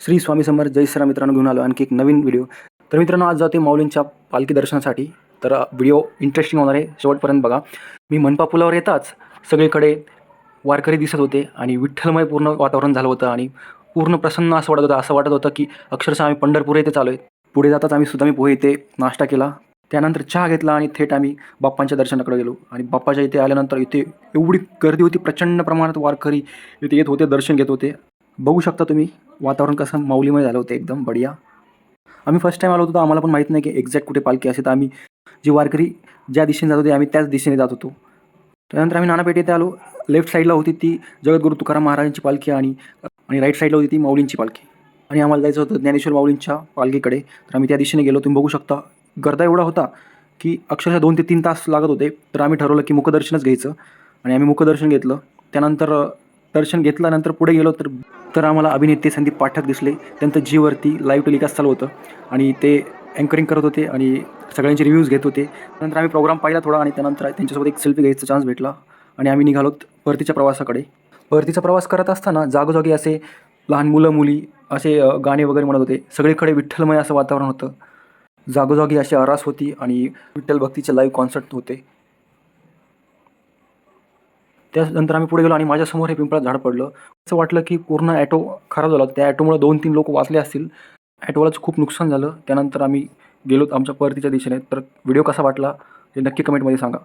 श्री स्वामी समर्थ जय श्रीराम मित्रांनो घेऊन आलो आणखी एक नवीन व्हिडिओ तर मित्रांनो आज जाते माऊलींच्या पालखी दर्शनासाठी. तर व्हिडिओ इंटरेस्टिंग होणार आहे. शेवटपर्यंत बघा. मी मनपा पुलावर येताच सगळीकडे वारकरी दिसत होते आणि विठ्ठलमय पूर्ण वातावरण झालं होतं आणि पूर्ण प्रसन्न असं वाटत होतं. असं वाटत होतं की अक्षरशः आम्ही पंढरपूर येथे चालू आहे पुढे जाताच आम्ही सुद्धा मी पोहे इथे नाश्ता केला. त्यानंतर चहा घेतला आणि थेट आम्ही बाप्पांच्या दर्शनाकडे गेलो. आणि बाप्पाच्या इथे आल्यानंतर इथे एवढी गर्दी होती प्रचंड प्रमाणात वारकरी इथे येत होते दर्शन घेत होते. बघू शकता तुम्ही वातावरण कसं माऊलीमध्ये झालं होतं एकदम बढिया. आम्ही फर्स्ट टाईम आलो होतो तर आम्हाला पण माहीत नाही की एक्झॅक्ट कुठे पालखी असे तर आम्ही जी वारकरी ज्या दिशेने जात होते आम्ही त्याच दिशेने जात होतो. त्यानंतर आम्ही नानापेठ येथे आलो लेफ्ट साईडला होती ती जगद्गुरु तुकाराम महाराजांची पालखी आणि आणि राईट साईडला होती ती माऊलींची पालखी. आणि आम्हाला जायचं होतं ज्ञानेश्वर माऊलींच्या पालखीकडे. तर आम्ही त्या दिशेने गेलो तुम्ही बघू शकता गर्दा एवढा होता की अक्षरशः दोन ते तीन तास लागत होते. तर आम्ही ठरवलं की मुखदर्शनच घ्यायचं. आणि आम्ही मुखदर्शन घेतलं. त्यानंतर दर्शन घेतल्यानंतर पुढे गेलो तर तर आम्हाला अभिनेते संदीप पाठक दिसले. त्यांचं जीवरती लाईव्ह टेलिकास्ट चालू होतं. आणि ते अँकरिंग करत होते आणि सगळ्यांचे रिव्ह्यूज घेत होते. त्यानंतर आम्ही प्रोग्राम पाहिला थोडा आणि त्यानंतर त्यांच्यासोबत एक सेल्फी घ्यायचा चान्स भेटला. आणि आम्ही निघालोत परतीच्या प्रवासाकडे. परतीचा प्रवास करत असताना जागोजागी असे लहान मुलं मुली असे गाणे वगैरे म्हणत होते. सगळीकडे विठ्ठलमय असं वातावरण होतं. जागोजागी अशी आरास होती आणि विठ्ठल भक्तीचे लाईव्ह कॉन्सर्ट होते. त्यानंतर आम्ही पुढे गेलो आणि माझ्यासमोर हे पिंपळात झाड पडलं. असं वाटलं की पूर्ण ॲटो खराब झाला त्या ॲटोमुळे दोन तीन लोक वाचले असतील. ॲटोवालाच खूप नुकसान झालं. त्यानंतर आम्ही गेलो आमच्या परतीच्या दिशेने. तर व्हिडिओ कसा वाटला हे नक्की कमेंटमध्ये सांगा.